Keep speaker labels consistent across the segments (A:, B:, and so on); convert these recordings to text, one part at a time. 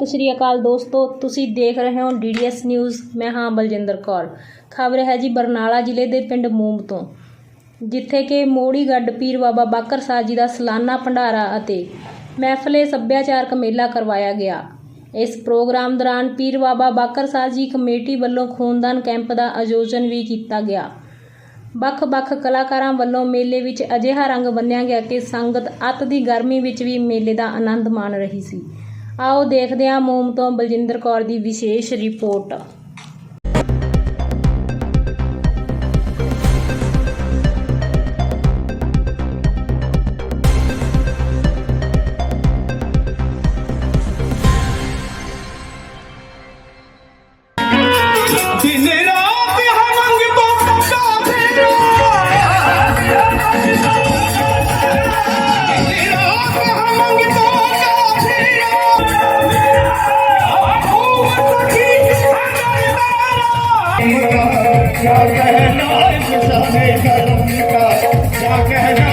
A: ਸਤਿ ਸ਼੍ਰੀ ਅਕਾਲ ਦੋਸਤੋ, ਤੁਸੀਂ ਦੇਖ ਰਹੇ ਹੋ ਡੀਡੀਐਸ ਨਿਊਜ਼। ਮੈਂ ਹਾਂ ਬਲਜਿੰਦਰ ਕੌਰ। ਖਬਰ ਹੈ ਜੀ ਬਰਨਾਲਾ ਜ਼ਿਲ੍ਹੇ ਦੇ ਪਿੰਡ ਮੂਮ ਤੋਂ, ਜਿੱਥੇ ਕਿ ਮੋੜੀ ਗੱਡ ਪੀਰ ਬਾਬਾ ਬਾਕਰ ਸਾਹਿਬ ਜੀ ਦਾ ਸਾਲਾਨਾ ਭੰਡਾਰਾ ਅਤੇ ਮਹਿਫਲੇ ਸੱਭਿਆਚਾਰਕ ਮੇਲਾ ਕਰਵਾਇਆ ਗਿਆ। ਇਸ ਪ੍ਰੋਗਰਾਮ ਦੌਰਾਨ ਪੀਰ ਬਾਬਾ ਬਾਕਰ ਸਾਹਿਬ ਜੀ ਕਮੇਟੀ ਵੱਲੋਂ ਖੂਨਦਾਨ ਕੈਂਪ ਦਾ ਆਯੋਜਨ ਵੀ ਕੀਤਾ ਗਿਆ। ਵੱਖ-ਵੱਖ ਕਲਾਕਾਰਾਂ ਵੱਲੋਂ ਮੇਲੇ ਵਿੱਚ ਅਜਿਹਾ ਰੰਗ ਬੰਨਿਆ ਗਿਆ ਕਿ ਸੰਗਤ ਅੱਤ ਦੀ ਗਰਮੀ ਵਿੱਚ ਵੀ ਮੇਲੇ ਦਾ ਆਨੰਦ ਮਾਣ ਰਹੀ ਸੀ। ਆਓ ਦੇਖਦੇ ਹਾਂ ਮੂਮ ਤੋਂ ਬਲਜਿੰਦਰ ਕੌਰ ਦੀ ਵਿਸ਼ੇਸ਼ ਰਿਪੋਰਟ।
B: क्या कहना इस समय करूं का क्या कहना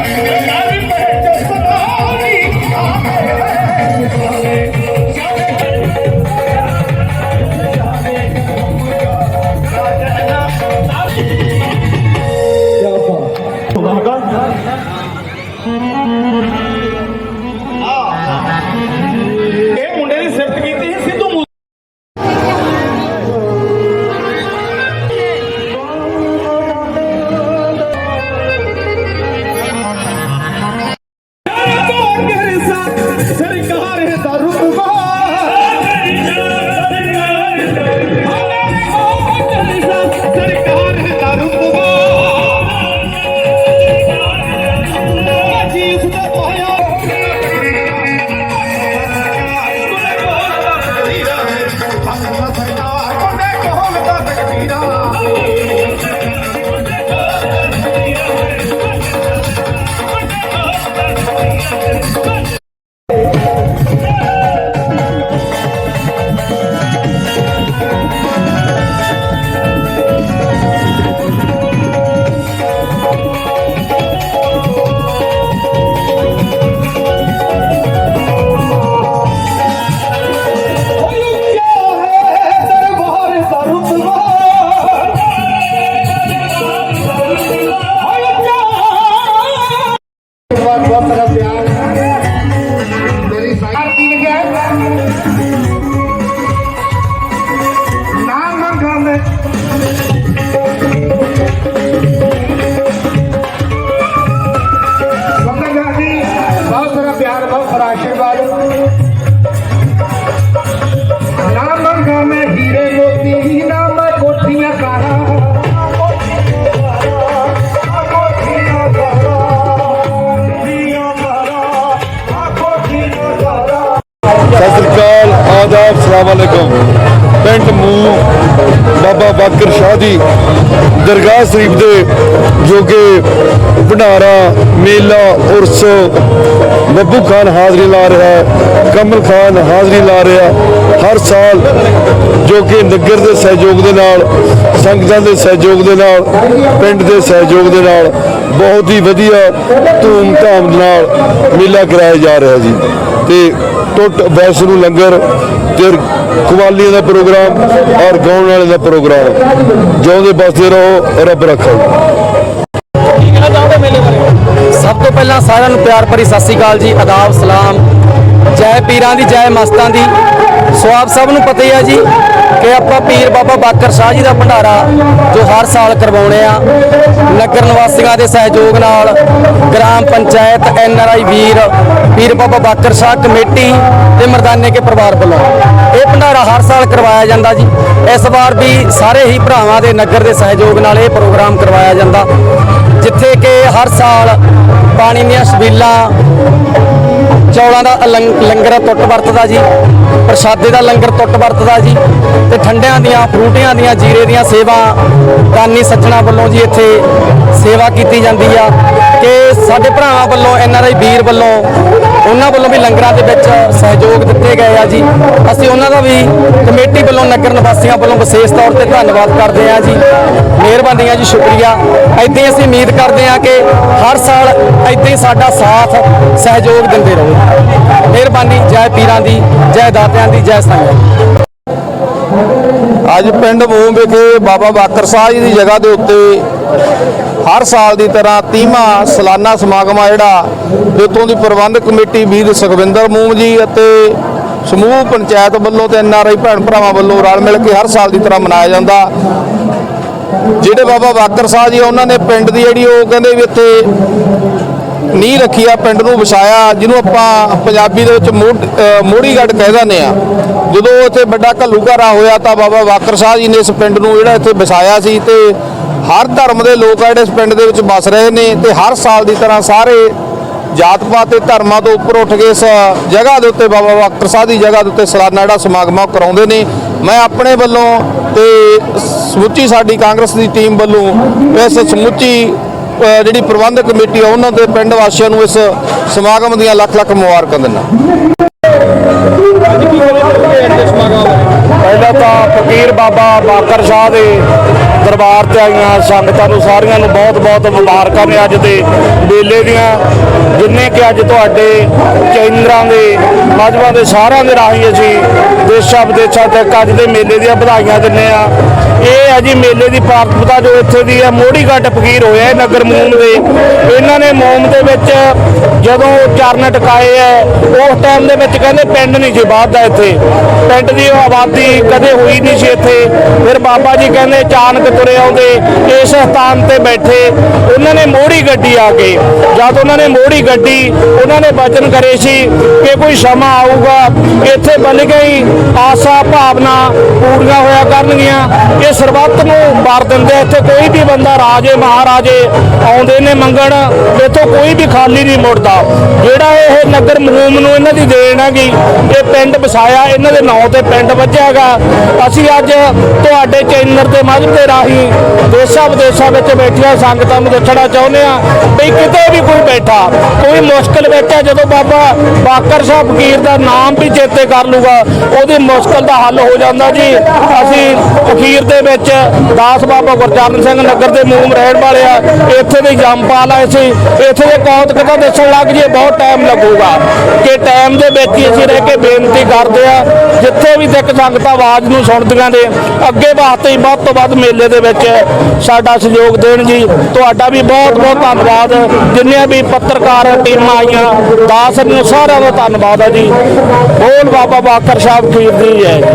C: ਸਤਿ ਸ੍ਰੀ ਅਕਾਲ ਆਦਾਬ ਸਲਾਮ ਅਲੈਕੁਮ। ਪਿੰਡ ਮੂ ਬਾਬਾ ਬਾਕਰ ਸ਼ਾਹ ਦੀ ਦਰਗਾਹ ਸ਼ਰੀਫ ਦੇ ਜੋ ਕਿ ਭੰਡਾਰਾ, ਮੇਲਾ, ਉਰਸ ਬੱਬੂ ਖਾਨ ਹਾਜ਼ਰੀ ਲਾ ਰਿਹਾ ਹੈ, ਕਮਲ ਖਾਨ ਹਾਜ਼ਰੀ ਲਾ ਰਿਹਾ ਹਰ ਸਾਲ ਜੋ ਕਿ ਨਗਰ ਦੇ ਸਹਿਯੋਗ ਦੇ ਨਾਲ, ਸੰਗਤਾਂ ਦੇ ਸਹਿਯੋਗ ਦੇ ਨਾਲ, ਪਿੰਡ ਦੇ ਸਹਿਯੋਗ ਦੇ ਨਾਲ ਬਹੁਤ ਹੀ ਵਧੀਆ ਧੂਮ ਧਾਮ ਨਾਲ ਮੇਲਾ ਕਰਾਇਆ ਜਾ ਰਿਹਾ ਜੀ। ਤੇ ਟੁੱਟ ਵੈਸ਼ਨੂ ਲੰਗਰ ਤੇ ਕਵਾਲੀਆਂ ਦਾ ਪ੍ਰੋਗਰਾਮ ਔਰ ਗਾਉਣ ਵਾਲੇ ਦਾ ਪ੍ਰੋਗਰਾਮ। ਜਿਉਂਦੇ ਬਸਦੇ ਰਹੋ, ਰੱਬ ਰੱਖੋ।
D: ਸਭ ਤੋਂ ਪਹਿਲਾਂ ਸਾਰਿਆਂ ਨੂੰ ਪਿਆਰ ਭਰੀ ਸਤਿ ਸ੍ਰੀ ਅਕਾਲ ਜੀ, ਆਦਾਬ, ਸਲਾਮ। ਜੈ ਪੀਰਾਂ ਦੀ, ਜੈ ਮਸਤਾਂ ਦੀ। ਸੋ ਆਪ ਸਭ ਨੂੰ ਪਤਾ ਹੀ ਆ ਜੀ ਕਿ ਆਪਾਂ ਪੀਰ ਬਾਬਾ ਬਾਕਰ ਸ਼ਾਹ ਜੀ ਦਾ ਭੰਡਾਰਾ ਜੋ ਹਰ ਸਾਲ ਕਰਵਾਉਣੇ ਆ। ਨਗਰ ਨਿਵਾਸੀਆਂ ਦੇ ਸਹਿਯੋਗ ਨਾਲ ਗ੍ਰਾਮ ਪੰਚਾਇਤ ਐਨ ਆਰ ਆਈ ਵੀਰ, ਪੀਰ ਬਾਬਾ ਬਾਕਰ ਸ਼ਾਹ ਕਮੇਟੀ ਤੇ ਮਰਦਾਨੇ ਕੇ ਪਰਿਵਾਰ ਵੱਲੋਂ ਇਹ ਭੰਡਾਰਾ ਹਰ ਸਾਲ ਕਰਵਾਇਆ ਜਾਂਦਾ ਜੀ। ਇਸ ਵਾਰ ਵੀ ਸਾਰੇ ਹੀ ਭਰਾਵਾਂ ਦੇ ਨਗਰ ਦੇ ਸਹਿਯੋਗ ਨਾਲ ਇਹ ਪ੍ਰੋਗਰਾਮ ਕਰਵਾਇਆ ਜਾਂਦਾ। ਜਿੱਥੇ ਕਿ ਹਰ ਸਾਲ ਪਾਣੀ ਦੀਆਂ ਸਬੀਲਾਂ ਚੌਲਾਂ ਦਾ ਲੰਗ- ਲੰਗਰ ਟੁੱਟ ਵਰਤਦਾ ਜੀ, ਪ੍ਰਸ਼ਾਦੇ ਦਾ ਲੰਗਰ ਟੁੱਟ ਵਰਤਦਾ ਜੀ, ਤੇ ਠੰਡਿਆਂ ਦੀਆਂ, ਫਰੂਟੀਆਂ ਦੀਆਂ, ਜੀਰੇ ਦੀਆਂ ਸੇਵਾ, ਦਾਨੀ ਸੱਜਣਾ ਵੱਲੋਂ ਜੀ ਇੱਥੇ ਸੇਵਾ ਕੀਤੀ ਜਾਂਦੀ ਆ ਕਿ ਸਾਡੇ ਭਰਾਵਾਂ ਵੱਲੋਂ ਐਨ ਆਰ ਆਈ ਵੀਰ ਵੱਲੋਂ, ਉਹਨਾਂ ਵੱਲੋਂ ਵੀ ਲੰਗਰਾਂ ਦੇ ਵਿੱਚ ਸਹਿਯੋਗ ਦਿੱਤੇ ਗਏ ਆ ਜੀ। ਅਸੀਂ ਉਹਨਾਂ ਦਾ ਵੀ ਕਮੇਟੀ ਵੱਲੋਂ, ਨਗਰ ਨਿਵਾਸੀਆਂ ਵੱਲੋਂ ਵਿਸ਼ੇਸ਼ ਤੌਰ ਤੇ ਧੰਨਵਾਦ ਕਰਦੇ ਆ ਜੀ। ਮਿਹਰਬਾਨੀ ਜੀ, ਸ਼ੁਕਰੀਆ। ਏਦਾਂ ਹੀ ਅਸੀਂ ਉਮੀਦ ਕਰਦੇ ਆ ਕਿ ਹਰ ਸਾਲ ਏਦਾਂ ਹੀ ਸਾਡਾ ਸਾਥ, ਸਹਿਯੋਗ ਦਿੰਦੇ ਰਹੋ। ਮਿਹਰਬਾਨੀ ਜੈ ਪੀਰਾਂ ਦੀ ਜੈ ਦਾਤਿਆਂ ਦੀ ਜੈ ਸੰਗਤ
E: ਅੱਜ ਪਿੰਡ ਮੂੰਹ ਵਿਖੇ ਬਾਬਾ ਬਾਕਰ ਸਾਹਿਬ ਜੀ ਦੀ ਜਗ੍ਹਾ ਦੇ ਉੱਤੇ ਹਰ ਸਾਲ ਦੀ ਤਰ੍ਹਾਂ 30ਵਾਂ ਸਾਲਾਨਾ ਸਮਾਗਮ ਆ ਜਿਹੜਾ ਇੱਥੋਂ ਦੀ ਪ੍ਰਬੰਧਕ ਕਮੇਟੀ ਵੀਰ ਸੁਖਵਿੰਦਰ ਮੂਮ ਜੀ ਅਤੇ ਸਮੂਹ ਪੰਚਾਇਤ ਵੱਲੋਂ ਤੇ ਐਨਆਰਆਈ ਭੈਣ ਭਰਾਵਾਂ ਵੱਲੋਂ ਰਲ ਮਿਲ ਕੇ ਹਰ ਸਾਲ ਦੀ ਤਰ੍ਹਾਂ ਮਨਾਇਆ ਜਾਂਦਾ। ਜਿਹੜੇ ਬਾਬਾ ਬਾਕਰ ਸਾਹਿਬ ਜੀ ਆ, ਉਹਨਾਂ ਨੇ ਪਿੰਡ ਦੀ ਜਿਹੜੀ ਉਹ ਕਹਿੰਦੇ ਵੀ ਇੱਥੇ ਨੀਂਹ ਰੱਖੀ ਆ, ਪਿੰਡ ਨੂੰ ਵਸਾਇਆ, ਜਿਹਨੂੰ ਆਪਾਂ ਪੰਜਾਬੀ ਦੇ ਵਿੱਚ ਮੋਢ- ਮੋੜੀਗੜ੍ਹ ਕਹਿ ਦਿੰਦੇ ਆ। ਜਦੋਂ ਇੱਥੇ ਵੱਡਾ ਘੱਲੂਘਾਰਾ ਹੋਇਆ ਤਾਂ ਬਾਬਾ ਵਾਕਰ ਸਾਹਿਬ ਜੀ ਨੇ ਇਸ ਪਿੰਡ ਨੂੰ ਜਿਹੜਾ ਇੱਥੇ ਵਸਾਇਆ ਸੀ ਤੇ ਹਰ ਧਰਮ ਦੇ ਲੋਕ ਆ ਜਿਹੜੇ ਇਸ ਪਿੰਡ ਦੇ ਵਿੱਚ ਵਸ ਰਹੇ ਨੇ ਤੇ ਹਰ ਸਾਲ ਦੀ ਤਰ੍ਹਾਂ ਸਾਰੇ ਜਾਤ ਪਾਤ ਤੇ ਧਰਮਾਂ ਤੋਂ ਉੱਪਰ ਉੱਠ ਕੇ ਇਸ ਜਗ੍ਹਾ ਦੇ ਉੱਤੇ ਬਾਬਾ ਵਾਕਰ ਸਾਹਿਬ ਦੀ ਜਗ੍ਹਾ ਦੇ ਉੱਤੇ ਸਲਾਨਾ ਜਿਹੜਾ ਸਮਾਗਮ ਉਹ ਕਰਾਉਂਦੇ ਨੇ। ਮੈਂ ਆਪਣੇ ਵੱਲੋਂ ਤੇ ਸਮੁੱਚੀ ਸਾਡੀ ਕਾਂਗਰਸ ਦੀ ਟੀਮ ਵੱਲੋਂ ਇਸ ਸਮੁੱਚੀ ਜਿਹੜੀ ਪ੍ਰਬੰਧਕ ਕਮੇਟੀ ਆ ਉਹਨਾਂ ਦੇ ਪਿੰਡ ਵਾਸੀਆਂ ਨੂੰ ਇਸ ਸਮਾਗਮ ਦੀਆਂ ਲੱਖ ਲੱਖ ਮੁਬਾਰਕਾਂ ਦਿੰਦਾ।
F: ਪਹਿਲਾਂ ਫਕੀਰ ਬਾਬਾ ਬਾਕਰ ਸ਼ਾਹ ਦੇ ਦਰਬਾਰ ਤੇ ਆਈਆਂ ਸੰਗਤਾਂ ਨੂੰ, ਸਾਰੀਆਂ ਨੂੰ ਬਹੁਤ ਬਹੁਤ ਮੁਬਾਰਕਾਂ ਨੇ ਅੱਜ ਦੇ ਮੇਲੇ ਦੀਆਂ। ਜਿੰਨੇ ਕਿ ਅੱਜ ਤੁਹਾਡੇ ਚੈਨਰਾਂ ਦੇ, ਮਾਝਵਾਂ ਦੇ ਸਾਰਿਆਂ ਦੇ ਰਾਹੀਂ ਅਸੀਂ ਦੇਸ਼ਾਂ ਵਿਦੇਸ਼ਾਂ ਤੱਕ ਅੱਜ ਦੇ ਮੇਲੇ ਦੀਆਂ ਵਧਾਈਆਂ ਦਿੰਨੇ ਆ ਇਹ ਹੈ ਜੀ ਮੇਲੇ ਦੀ ਪ੍ਰਾਪਤਤਾ ਜੋ ਇੱਥੇ ਦੀ ਹੈ। ਮੋੜੀਗੱਟ ਫਕੀਰ ਹੋਇਆ ਨਗਰ ਮੂਮ ਦੇ। ਇਹਨਾਂ ਨੇ ਮੋਮ ਦੇ ਵਿੱਚ ਜਦੋਂ ਚਰਨ ਟਕਾਏ ਹੈ, ਉਸ ਟਾਈਮ ਦੇ ਵਿੱਚ ਕਹਿੰਦੇ ਪਿੰਡ ਨਹੀਂ ਸੀ ਵੱਧਦਾ ਇੱਥੇ। ਪਿੰਡ ਦੀ ਆਬਾਦੀ ਕਦੇ ਹੋਈ ਨਹੀਂ ਸੀ ਇੱਥੇ। ਫਿਰ ਬਾਬਾ ਜੀ ਕਹਿੰਦੇ ਅਚਾਨਕ ਤੁਰੇ ਆਉਂਦੇ, ਇਸ ਸਥਾਨ ਤੇ ਬੈਠੇ। ਉਹਨਾਂ ਨੇ ਮੋੜੀ ਗੱਡੀ ਆ ਕੇ, ਜਦ ਉਹਨਾਂ ਨੇ ਮੋੜੀ ਗੱਡੀ, ਉਹਨਾਂ ਨੇ ਬਚਨ ਕਰੇ ਸੀ ਕਿ ਕੋਈ ਸਮਾਂ ਆਊਗਾ। ਇੱਥੇ ਬਣ ਗਈ ਆਸਾ ਭਾਵਨਾ ਕਰਨਗੀਆਂ। ਇਹ ਸਰਬੱਤ ਨੂੰ ਵਾਰ ਦਿੰਦੇ ਇੱਥੇ ਕੋਈ ਵੀ ਬੰਦਾ ਰਾਜੇ, ਮਹਾਰਾਜੇ ਆਉਂਦੇ ਨੇ ਮੰਗਣ, ਇੱਥੋਂ ਕੋਈ ਵੀ ਖਾਲੀ ਨਹੀਂ ਮੁੜਦਾ। ਜਿਹੜਾ ਇਹ ਨਗਰ ਮਹੂਮ ਨੂੰ ਇਹਨਾਂ ਦੀ ਦੇਣ ਹੈਗੀ, ਇਹ ਪਿੰਡ ਵਸਾਇਆ, ਇਹਨਾਂ ਦੇ ਨਾਂ ਤੇ ਪਿੰਡ ਵੱਜਿਆਗਾ ਅਸੀਂ ਅੱਜ ਤੁਹਾਡੇ ਚੈਨਲ ਤੇ ਮਾਧਿਅਮ ਦੇ ਰਾਹੀਂ ਦੇਸ਼ਾਂ ਵਿਦੇਸ਼ਾਂ ਵਿੱਚ ਬੈਠੀਆਂ ਸੰਗਤਾਂ ਨੂੰ ਦੱਸਣਾ ਚਾਹੁੰਦੇ ਆ ਵੀ ਕਿਤੇ ਵੀ ਕੋਈ ਬੈਠਾ, ਕੋਈ ਮੁਸ਼ਕਲ ਵਿੱਚ ਜਦੋਂ ਬਾਬਾ ਬਾਕਰ ਸਾਹਿਬ ਫਕੀਰ ਦਾ ਨਾਮ ਵੀ ਚੇਤੇ ਕਰ ਲੂਗਾ ਉਹਦੀ ਮੁਸ਼ਕਲ ਦਾ ਹੱਲ ਹੋ ਜਾਂਦਾ ਜੀ। ਅਸੀਂ ਅਖੀਰ ਦੇ ਵਿੱਚ ਦਾਸ ਬਾਬਾ ਗੁਰਚਰਨ ਸਿੰਘ ਨਗਰ ਦੇ ਮੂਮ ਰਹਿਣ ਵਾਲੇ ਆ। ਇੱਥੇ ਦੇ ਜੰਮਪਾਲ ਆਏ ਸੀ। ਇੱਥੇ ਦੇ ਕੌਤ ਤਾਂ ਦੱਸਣ ਲੱਗ ਜੇ ਬਹੁਤ ਟਾਈਮ ਲੱਗੂਗਾ। ਕਿ ਟਾਈਮ ਦੇ ਵਿੱਚ ਹੀ ਅਸੀਂ ਰਹਿ ਕੇ ਬੇਨਤੀ ਕਰਦੇ ਆ, ਜਿੱਥੇ ਵੀ ਸਿੱਖ ਸੰਗਤਾਂ ਆਵਾਜ਼ ਨੂੰ ਸੁਣਦੀਆਂ ਨੇ, ਅੱਗੇ ਵਾਸਤੇ ਹੀ ਵੱਧ ਤੋਂ ਵੱਧ ਮੇਲੇ ਦੇ ਵਿੱਚ ਸਾਡਾ ਸਹਿਯੋਗ ਦੇਣ ਜੀ। ਤੁਹਾਡਾ ਵੀ ਬਹੁਤ ਬਹੁਤ ਧੰਨਵਾਦ। ਜਿੰਨੀਆਂ ਵੀ ਪੱਤਰਕਾਰ ਟੀਮਾਂ ਆਈਆਂ, ਦਾਸ ਨੂੰ ਸਾਰਿਆਂ ਦਾ ਧੰਨਵਾਦ ਆ ਜੀ। ਬੋਲ ਬਾਬਾ ਬਾਕਰ ਸਾਹਿਬ ਖੀਰ ਦੀ ਹੈ